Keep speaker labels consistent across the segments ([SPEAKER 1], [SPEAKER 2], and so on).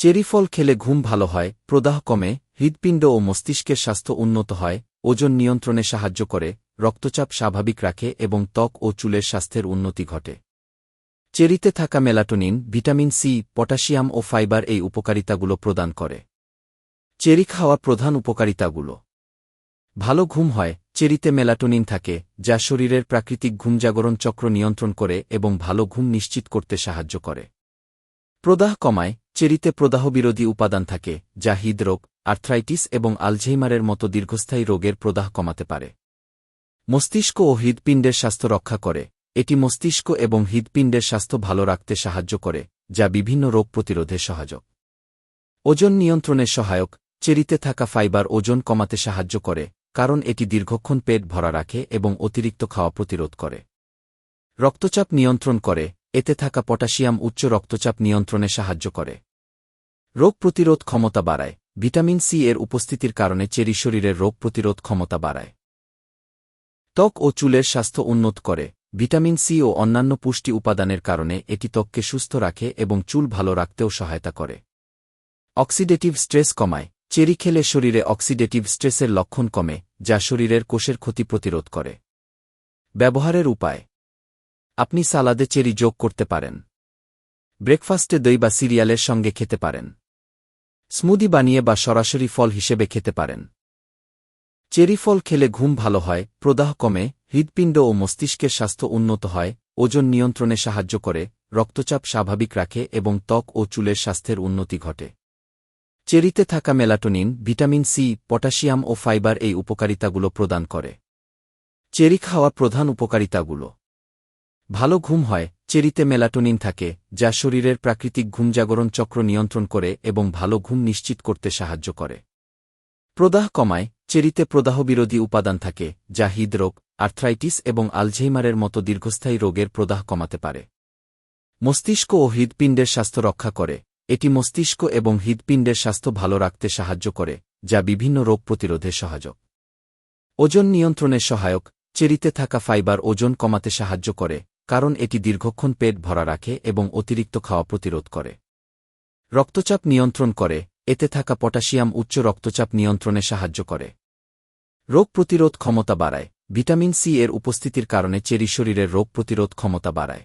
[SPEAKER 1] Cherry ফল খেলে ঘুম ভালো হয়, প্রদাহ কমে হৃদপিণ্ড ও মস্তিষ্কের স্বাস্থ্য উন্নত হয়, ওজন নিয়ন্ত্রণে সাহায্য করে, রক্তচাপ স্বাভাবিক রাখে এবং ত্বক ও চুলের স্বাস্থ্যের উন্নতি ঘটে। চেরিতে থাকা মেলাটোনিন, ভিটামিন সি, পটাশিয়াম ও ফাইবার এই উপকারিতাগুলো প্রদান করে। চেরি খাওয়া প্রধান উপকারিতাগুলো। ভালো ঘুম হয়, চেরিতে মেলাটোনিন থাকে, যা শরীরের প্রাকৃতিক ঘুমজাগরণ চক্র নিয়ন্ত্রণ করে এবং ভালো ঘুম নিশ্চিত করতে সাহায্য করে। প্রদাহ কমায়, চেরিতে প্রদাহবিরোধী উপাদান থাকে, যা হৃদরোগ, আর্থ্রাইটিস এবং আলঝেইমারের মতো দীর্ঘস্থায়ী রোগের প্রদাহ কমাতে পারে। মস্তিষ্ক ও হৃদপিণ্ডের স্বাস্থ্য রক্ষা করে, এটি মস্তিষ্ক এবং হৃদপিণ্ডের স্বাস্থ্য ভালো রাখতে সাহায্য করে, যা বিভিন্ন রোগ প্রতিরোধে সহায়ক। ওজন নিয়ন্ত্রণে সহায়ক, চেরিতে থাকা ফাইবার ওজন কমাতে সাহায্য করে, কারণ এটি দীর্ঘক্ষণ পেট ভরা রাখে এবং অতিরিক্ত খাওয়া প্রতিরোধ করে। রক্তচাপ নিয়ন্ত্রণ করে এতে থাকা পটাশিয়াম উচ্চ রক্তচাপ নিয়ন্ত্রণে সাহায্য করে। রোগ প্রতিরোধ ক্ষমতা বাড়ায়। ভিটামিন সি এর উপস্থিতির কারণে চেরি শরীরের রোগ প্রতিরোধ ক্ষমতা বাড়ায়। ত্বক ও চুলের স্বাস্থ্য উন্নত করে। ভিটামিন সি ও অন্যান্য পুষ্টি উপাদানের কারণে এটি ত্বককে সুস্থ রাখে এবং চুল ভালো রাখতেও সহায়তা করে। অক্সিডেটিভ স্ট্রেস কমায়। চেরি খেলে শরীরে অক্সিডেটিভ স্ট্রেসের লক্ষণ কমে, যা শরীরের কোষের ক্ষতি প্রতিরোধ করে। ব্যবহারের উপায়। আপনি সালাদে চেরি যোগ করতে পারেন। ব্রেকফাস্টে দই বা সিরিয়ালের সঙ্গে খেতে পারেন। স্মুদি বানিয়ে বা সরাসরি ফল হিসেবে খেতে পারেন। চেরি ফল খেলে ঘুম ভালো হয়, প্রদাহ কমে হৃদপিণ্ড ও মস্তিষ্কের স্বাস্থ্য উন্নত হয়, ওজন নিয়ন্ত্রণে সাহায্য করে, রক্তচাপ স্বাভাবিক রাখে এবং ত্বক ও চুলের স্বাস্থ্যের উন্নতি ঘটে। চেরিতে থাকা মেলাটোনিন, ভিটামিন সি, পটাশিয়াম ও ফাইবার এই উপকারিতাগুলো প্রদান করে। চেরি খাওয়া প্রধান উপকারিতাগুলো। ভালো ঘুম হয়, চেরিতে মেলাটোনিন থাকে, যা শরীরের প্রাকৃতিক ঘুমজাগরণ চক্র নিয়ন্ত্রণ করে এবং ভালো ঘুম নিশ্চিত করতে সাহায্য করে। প্রদাহ কমায়, চেরিতে প্রদাহবিরোধী উপাদান থাকে, যা হৃদরোগ, আর্থ্রাইটিস এবং আলঝেইমারের মতো দীর্ঘস্থায়ী রোগের প্রদাহ কমাতে পারে। মস্তিষ্ক ও হৃদপিণ্ডের স্বাস্থ্য রক্ষা করে, এটি মস্তিষ্ক এবং হৃদপিণ্ডের স্বাস্থ্য ভালো রাখতে সাহায্য করে, যা বিভিন্ন রোগ প্রতিরোধে সহায়ক। ওজন নিয়ন্ত্রণে সহায়ক, চেরিতে থাকা ফাইবার ওজন কমাতে সাহায্য করে কারণ এটি দীর্ঘক্ষণ পেট ভরা রাখে এবং অতিরিক্ত খাওয়া প্রতিরোধ করে। রক্তচাপ নিয়ন্ত্রণ করে, এতে থাকা পটাশিয়াম উচ্চ রক্তচাপ নিয়ন্ত্রণে সাহায্য করে। রোগ প্রতিরোধ ক্ষমতা বাড়ায়, ভিটামিন সি এর উপস্থিতির কারণে চেরি শরীরের রোগ প্রতিরোধ ক্ষমতা বাড়ায়।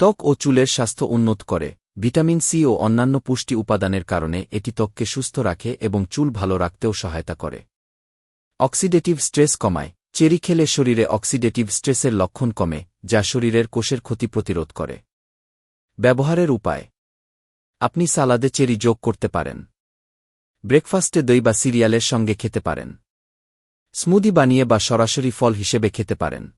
[SPEAKER 1] ত্বক ও চুলের স্বাস্থ্য উন্নত করে, ভিটামিন সি ও অন্যান্য পুষ্টি উপাদানের কারণে এটি ত্বককে সুস্থ রাখে এবং চুল ভালো রাখতেও সহায়তা করে। অক্সিডেটিভ স্ট্রেস কমায় চেরি খেলে শরীরে অক্সিডেটিভ স্ট্রেসের লক্ষণ কমে, যা শরীরের কোষের ক্ষতি প্রতিরোধ করে। ব্যবহারের উপায়। আপনি সালাদে চেরি যোগ করতে পারেন। ব্রেকফাস্টে দই বা সিরিয়ালের সঙ্গে খেতে পারেন। স্মুদি বানিয়ে বা সরাসরি ফল হিসেবে খেতে পারেন।